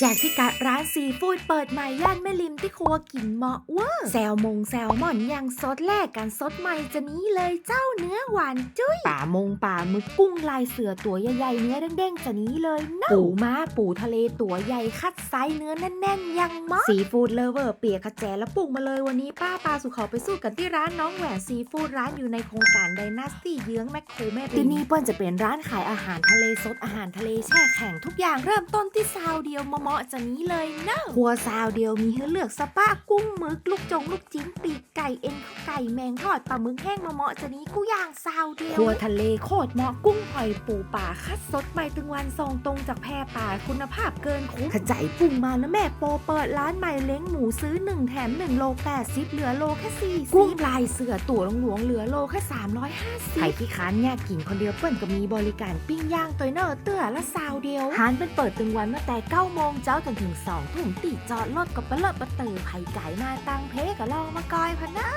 แจกพิกัดร้านซีฟู้ดเปิดใหม่ย่านแม่ริมที่ครัวกินเหมาะเวอร์แซลมงแซลมอนยังสดแลกกันสดใหม่จะนี้เลยเจ้าเนื้อหวานจุ้ยป่ามงป่าหมึกกุ้งลายเสือตัวใหญ่ๆเนื้อเด้งๆจะนี้เลยนะปูม้าปูทะเลตัวใหญ่คัดไซส์เนื้อแน่นๆยังเหมาะซีฟู้ดเลเวอร์เปียกขแจและปรุงมาเลยวันนี้ป้าปลาสุขอไปสู้กันที่ร้านน้องแหวนซีฟู้ดร้านอยู่ในโครงการไดนาสตี้เยื้องแมคโครแม่ริมที่นี่เปิ้ลจะเป็นร้านขายอาหารทะเลสดอาหารทะเลแช่แข็งทุกอย่างเริ่มต้นที่ซาวเดียวเหมาะจะนี้เลยเนอะครัวซาวเดียวมีให้เลือกสปากุ้งหมึกลูกจงลูกจิ้นปีกไก่เอ็นข้าวไก่แมงทอดปลาหมึกแห้งเหมาะๆจะนี้กูย่างซาวเดียวครัวทะเลโคตรเหมาะกุ้งหอยปูป่าคัดสดใหม่ตึงวันส่งตรงจากแพร่ป่าคุณภาพเกินคุ้มขจายปรุงมานะแม่โปรเปิดร้านใหม่เล้งหมูซื้อ 1 แถม 1 โล80เหลือโลแค่4กุ้งลายเสือตัวหลวงๆเหลือโลแค่350ใครที่ค้านแยกกินคนเดียวเปิ้นก็มีบริการปิ้งย่างตัวเนอร์เตื้อละซาวเดียวร้านเป็นเปิดตึงวันตั้งแต่9โมงเจ้าจนถึง2ทุ่มติจอดรถกับเปลดประเตอไผ่ไก่มาตังเพก็ลองมากอยพะเนา